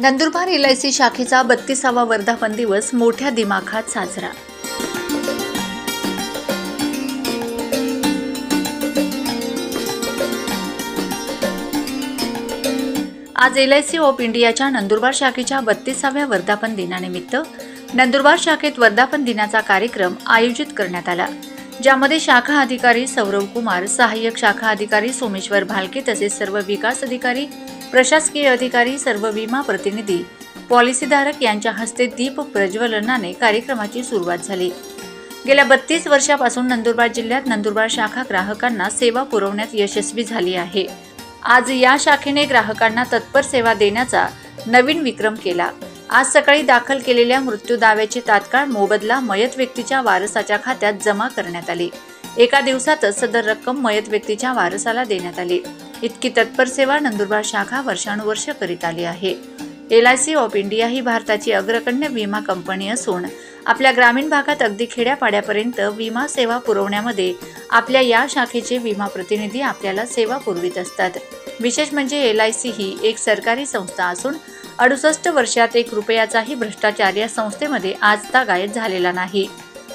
Nandurbar L I C शाखेचा बत्तीसावा वर्धापन दिवस मोठ्या दिमाखात साजरा. आज एल आय सी ऑफ इंडियाच्या नंदुरबार शाखेच्या बत्तीसाव्या वर्धापन दिनानिमित्त नंदुरबार शाखेत वर्धापन दिनाचा कार्यक्रम आयोजित करण्यात आला. ज्यामध्ये शाखा अधिकारी सौरव कुमार सहाय्यक शाखा अधिकारी सोमेश्वर भालके तसेच सर्व विकास अधिकारी प्रशासकीय अधिकारी सर्व विमा प्रतिनिधी पॉलिसीधारक यांच्या हस्ते दीप प्रज्वलनाने कार्यक्रमाची सुरुवात झाली. गेल्या बत्तीस वर्षापासून नंदुरबार जिल्ह्यात नंदुरबार शाखा ग्राहकांना सेवा पुरवण्यात यशस्वी झाली आहे. आज या शाखेने ग्राहकांना तत्पर सेवा देण्याचा नवीन विक्रम केला. आज सकाळी दाखल केलेल्या मृत्यू दाव्याची तात्काळ मोबदला मयत व्यक्तीच्या वारसाच्या खात्यात जमा करण्यात आली. एका दिवसातच सदर रक्कम मयत व्यक्तीच्या वारसाला देण्यात आली. इतकी तत्पर सेवा नंदुरबार शाखा वर्षानुवर्ष करीत आली आहे. L I C of India ही भारताची अग्रगण्य विमा कंपनी असून आपल्या ग्रामीण भागात अगदी खेड्यापाड्यापर्यंत विमा सेवा पुरवण्यामध्ये आपल्या या शाखेचे विमा प्रतिनिधी आपल्याला सेवा पुरवित असतात. विशेष म्हणजे एल आय सी ही एक सरकारी संस्था असून अडुसष्ट वर्षात एक रुपयाचाही भ्रष्टाचार या संस्थेमध्ये आजतागायत झालेला नाही.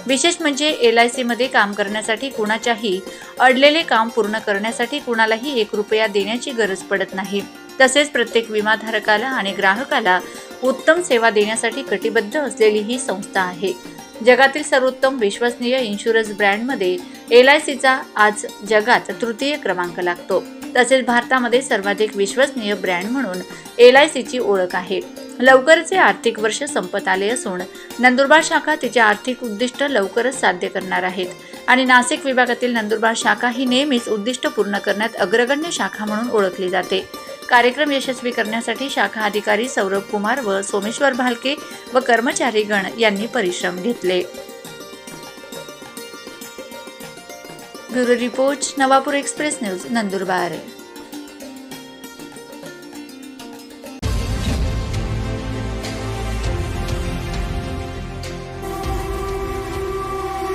विशेष म्हणजे एल आय सीमध्ये काम करण्यासाठी कुणाच्याही अडलेले काम पूर्ण करण्यासाठी कुणालाही एक रुपया देण्याची गरज पडत नाही. तसेच प्रत्येक विमाधारकाला आणि ग्राहकाला उत्तम सेवा देण्यासाठी कटिबद्ध असलेली ही संस्था आहे. जगातील सर्वोत्तम विश्वसनीय इन्शुरन्स ब्रँडमध्ये एल आय सीचा आज जगात तृतीय क्रमांक लागतो. तसेच भारतामध्ये सर्वाधिक विश्वसनीय ब्रँड म्हणून एल आय सीची ओळख आहे. लवकरचे आर्थिक वर्ष संपत आले असून नंदुरबार शाखा तिचे आर्थिक उद्दिष्ट लवकरच साध्य करणार आहेत. आणि नाशिक विभागातील नंदुरबार शाखा ही नेहमीच उद्दिष्ट पूर्ण करण्यात अग्रगण्य शाखा म्हणून ओळखली जाते. कार्यक्रम यशस्वी करण्यासाठी शाखा अधिकारी सौरभ कुमार व सोमेश्वर भालके व कर्मचारीगण यांनी परिश्रम घेतले. Bureau report Navapur express news Nandurbar.